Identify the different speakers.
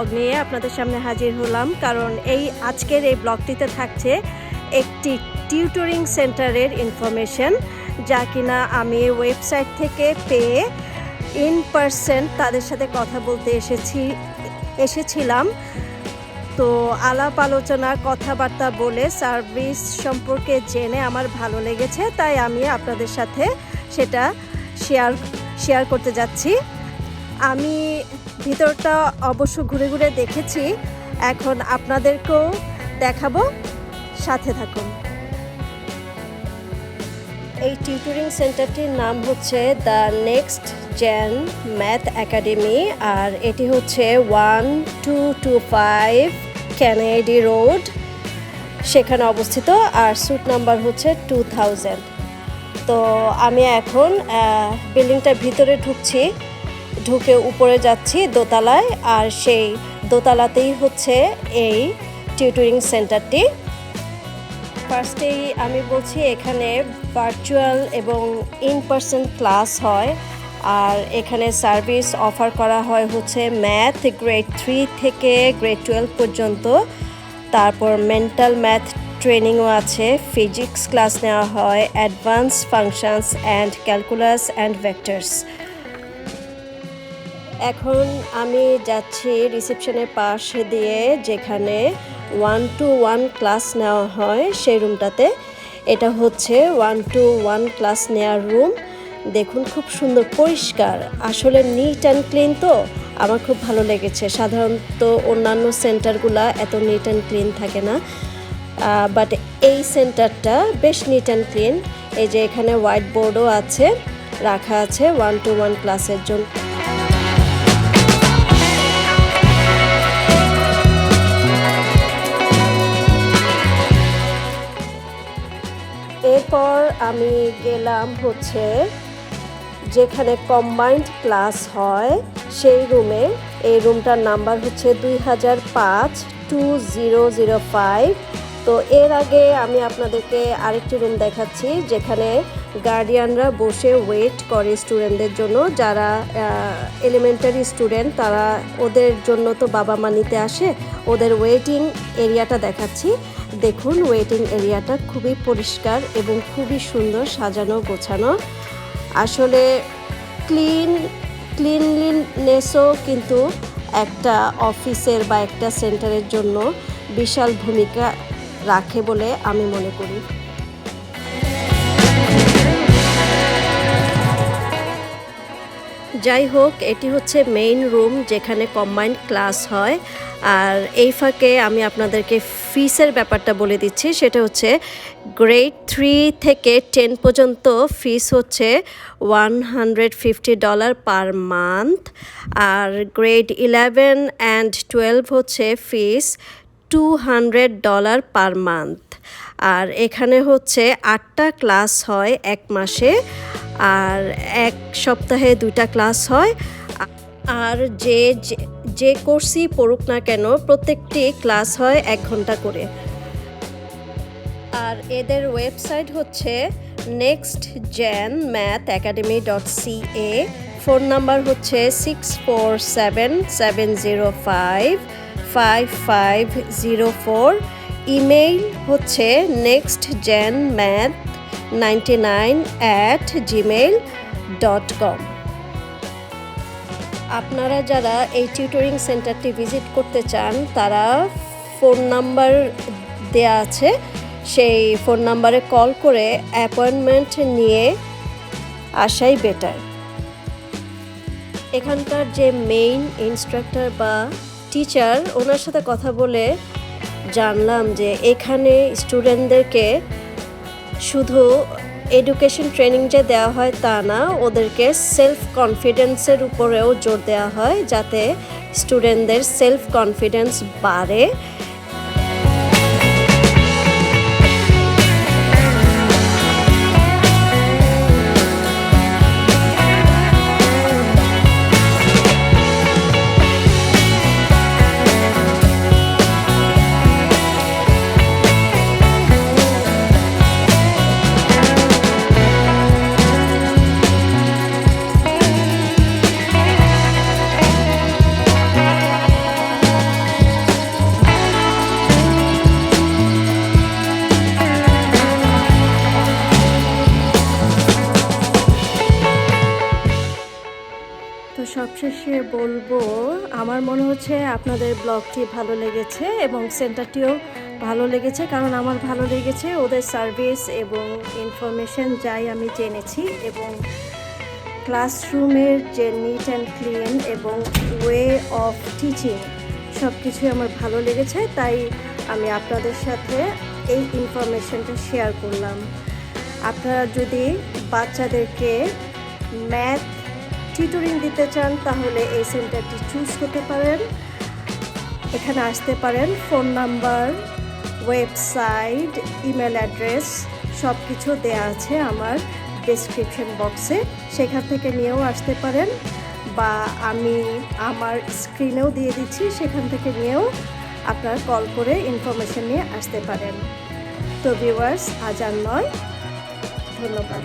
Speaker 1: Blog নিয়ে আপনাদের সামনে হাজির হলাম, কারণ এই আজকের এই ব্লগটিতে থাকছে একটি টিউটরিং সেন্টারের ইনফরমেশন যা কিনা আমি ওয়েবসাইট থেকে পেয়ে ইন পার্সন তাদের সাথে কথা বলতে এসেছি, এসেছিলাম। তো আলাপ আলোচনা, কথাবার্তা বলে সার্ভিস সম্পর্কে জেনে আমার ভালো লেগেছে, তাই আমি আপনাদের সাথে সেটা শেয়ার শেয়ার করতে যাচ্ছি। আমি ভিতরটা অবশ্য ঘুরে ঘুরে দেখেছি। এখন আপনাদেরকেও দেখাবো। সাথে থাকুন। এই টিউটরিং সেন্টারটির নাম হচ্ছে the next gen math academy আর এটি হচ্ছে one, two two, five Kennedy road সেখানে অবস্থিত আর সুট নাম্বার হচ্ছে টু থাউজেন্ড। তো আমি এখন বিল্ডিংটার ভিতরে ঢুকছি। ঢুকে উপরে যাচ্ছি দোতলায় আর সেই দোতলাতেই হচ্ছে এই টিউটরিং সেন্টারটি ফার্স্টেই আমি বলছি এখানে ভার্চুয়াল এবং ইন পার্সন ক্লাস হয় আর এখানে সার্ভিস অফার করা হয় হচ্ছে ম্যাথ গ্রেড থ্রি থেকে গ্রেড টুয়েলভ পর্যন্ত। তারপর মেন্টাল ম্যাথ ট্রেনিংও আছে ফিজিক্স ক্লাস নেওয়া হয় advance functions and calculus and vectors এখন আমি যাচ্ছি রিসেপশনের পাশে দিয়ে যেখানে ওয়ান টু ওয়ান ক্লাস নেওয়া হয় সেই রুমটাতে এটা হচ্ছে ওয়ান টু ওয়ান ক্লাস নেওয়ার রুম দেখুন, খুব সুন্দর, পরিষ্কার। আসলে নিট অ্যান্ড ক্লিন তো? আমার খুব ভালো লেগেছে। সাধারণত অন্যান্য সেন্টারগুলা এত নিট অ্যান্ড ক্লিন থাকে না। বাট এই সেন্টারটা বেশ নিট অ্যান্ড ক্লিন এই যে এখানে হোয়াইট বোর্ডও আছে, রাখা আছে ওয়ান টু ওয়ান ক্লাসের জন্য। আমি গেলাম হচ্ছে যেখানে কম্বাইন্ড ক্লাস হয়, সেই রুমে এই রুমটার নাম্বার হচ্ছে দুই হাজার পাঁচ টু জিরো জিরো ফাইভ তো এর আগে আমি আপনাদেরকে আরেকটি রুম দেখাচ্ছি, যেখানে গার্ডিয়ানরা বসে ওয়েট করে স্টুডেন্টদের জন্য। যারা এলিমেন্টারি স্টুডেন্ট তারা ওদের জন্য তো বাবা মা নিতে আসে, ওদের ওয়েটিং এরিয়াটা দেখাচ্ছি। দেখুন ওয়েটিং এরিয়াটা খুবই পরিষ্কার এবং খুবই সুন্দর সাজানো, গোছানো। আসলে ক্লিন ক্লিনলিনেসও কিন্তু একটা অফিসের বা একটা সেন্টারের জন্য বিশাল ভূমিকা রাখে বলে আমি মনে করি। যাই হোক, এটি হচ্ছে মেইন রুম যেখানে কম্বাইন্ড ক্লাস হয়। আর এই ফাঁকে আমি আপনাদেরকে ফিসের ব্যাপারটা বলে দিচ্ছি। সেটা হচ্ছে গ্রেড থ্রি থেকে টেন পর্যন্ত ফিস হচ্ছে one hundred fifty dollar per month R grade eleven and twelve হচ্ছে fees two hundred dollar per month আর এখানে হচ্ছে আটটা ক্লাস হয় এক মাসে। আর এক সপ্তাহে দুইটা ক্লাস হয়। আর যে যে কোর্সই পড়ুক না কেন, প্রত্যেকটি ক্লাস হয় এক ঘণ্টা করে। আর এদের ওয়েবসাইট হচ্ছে next gen math academy dot C A phone number হচ্ছে six four seven seven zero five five five zero four email হচ্ছে next gen math ninety nine at Gmail dot com আপনারা যারা এই টিউটরিং সেন্টারটি visit করতে চান, তারা phone number দেয়া আছে। সেই ফোন নাম্বারে কল করে অ্যাপয়েন্টমেন্ট নিয়ে আসাই বেটার এখানকার যে মেইন ইনস্ট্রাক্টর বা টিচার ওনার সাথে কথা বলে জানলাম যে এখানে স্টুডেন্টদেরকে শুধু এডুকেশন ট্রেনিং যে দেওয়া হয় তা না, ওদেরকে সেলফ কনফিডেন্সের উপরেও জোর দেওয়া হয় যাতে স্টুডেন্টদের সেলফ কনফিডেন্স বাড়ে। বলব, আমার মনে হচ্ছে আপনাদের ব্লগটি ভালো লেগেছে এবং সেন্টারটিও ভালো লেগেছে কারণ আমার ভালো লেগেছে ওদের সার্ভিস এবং ইনফরমেশন যাই আমি জেনেছি এবং ক্লাসরুমের যে নিট অ্যান্ড ক্লিন এবং ওয়ে অফ টিচিং সব কিছুই আমার ভালো লেগেছে, তাই আমি আপনাদের সাথে এই ইনফরমেশনটা শেয়ার করলাম। আপনারা যদি বাচ্চাদেরকে ম্যাথ টিউটরিং দিতে চান, তাহলে এই সেন্টারটি চুজ করতে পারেন। এখানে আসতে পারেন phone number website email address সব কিছু দেওয়া আছে আমার ডেসক্রিপশন বক্সে সেখান থেকে নিয়েও আসতে পারেন বা আমি আমার স্ক্রিনেও দিয়ে দিচ্ছি, সেখান থেকে নিয়েও আপনারা কল করে ইনফরমেশন নিয়ে আসতে পারেন। তো ভিউয়ার্স আজ আর নয়। ধন্যবাদ।